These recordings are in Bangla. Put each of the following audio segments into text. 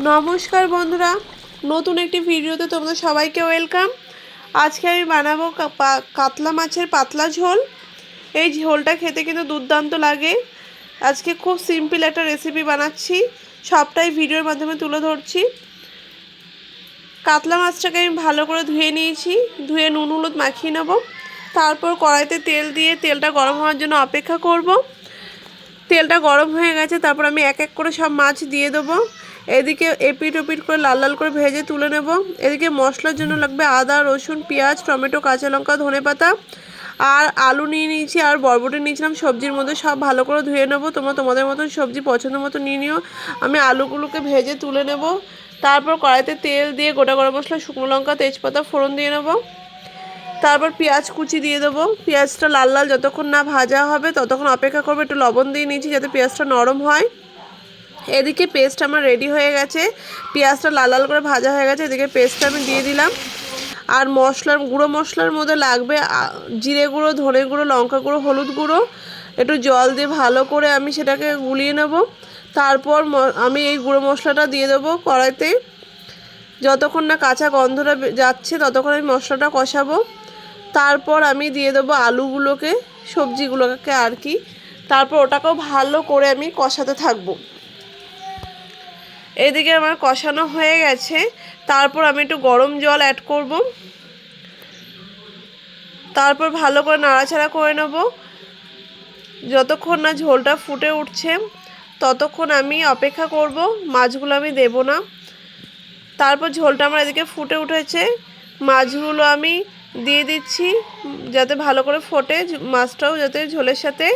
নমস্কার বন্ধুরা, নতুন একটি ভিডিওতে তোমাদের সবাইকে ওয়েলকাম। আজকে আমি বানাবো কাতলা মাছের পাতলা ঝোল। এই ঝোলটা খেতে কিন্তু দুর্দান্ত লাগে। আজকে খুব সিম্পল একটা রেসিপি বানাচ্ছি। সবটাই ভিডিওর মাধ্যমে তুলে ধরছি। কাতলা মাছটাকে আমি ভালো করে ধুয়ে নিয়েছি। ধুয়ে নুন হলুদ মাখিয়ে নেব। তারপর কড়াইতে তেল দিয়ে তেলটা গরম হওয়ার জন্য অপেক্ষা করব। তেলটা গরম হয়ে গেছে, তারপর আমি এক এক করে সব মাছ দিয়ে দেবো। এদিকে এপিট ওপিট করে লাল লাল করে ভেজে তুলে নেব। এদিকে মশলার জন্য লাগবে আদা, রসুন, পেঁয়াজ, টমেটো, কাঁচা লঙ্কা, ধনে পাতা আর আলু নিয়ে নিয়েছি আর বরবটি নিয়েছিলাম। সবজির মধ্যে সব ভালো করে ধুয়ে নেব। তোমরা তোমাদের মতন সবজি পছন্দ মতো নিয়ে নিও। আমি আলুগুলোকে ভেজে তুলে নেব। তারপর কড়াইতে তেল দিয়ে গোটা গরম মশলা, শুকনো লঙ্কা, তেজপাতা, ফোড়ন দিয়ে নেব। তারপর পেঁয়াজ কুচি দিয়ে দেবো। পেঁয়াজটা লাল লাল যতক্ষণ না ভাজা হবে ততক্ষণ অপেক্ষা করব। একটু লবণ দিয়ে নিয়েছি যাতে পেঁয়াজটা নরম হয়। এদিকে পেস্ট আমার রেডি হয়ে গেছে। পেঁয়াজটা লাল লাল করে ভাজা হয়ে গেছে। এদিকে পেস্টটা আমি দিয়ে দিলাম। আর মশলার, গুঁড়ো মশলার মধ্যে লাগবে জিরে গুঁড়ো, ধনে গুঁড়ো, লঙ্কা গুঁড়ো, হলুদ গুঁড়ো। একটু জল দিয়ে ভালো করে আমি সেটাকে গুলিয়ে নেব। তারপর আমি এই গুঁড়ো মশলাটা দিয়ে দেবো কড়াইতে। যতক্ষণ না কাঁচা গন্ধটা যাচ্ছে, ততক্ষণ আমি মশলাটা কষাবো। তারপর আমি দিয়ে দেবো আলুগুলোকে, সবজিগুলোকে আর কি। তারপর ওটাকেও ভালো করে আমি কষাতে থাকব। এদিকে আমার কষানো হয়ে গেছে। তারপর আমি একটু গরম জল অ্যাড করব। তারপর ভালো করে নাড়াচাড়া করে নেব। যতক্ষণ না ঝোলটা ফুটে উঠছে, ততক্ষণ আমি অপেক্ষা করব। মাছগুলো আমি দেব না। তারপর ঝোলটা আমার এদিকে ফুটে উঠেছে। মাছগুলো আমি দিয়ে দিচ্ছি, যাতে ভালো করে ফোটে মাছটাও যাতে ঝোলের সাথে।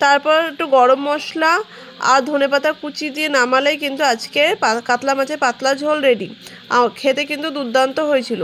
তারপর একটু গরম মশলা আর ধনেপাতা কুচি দিয়ে নামালেই কিন্তু আজকে কাতলা মাছের পাতলা ঝোল রেডি খেতে কিন্তু দুর্দান্ত হয়েছিল।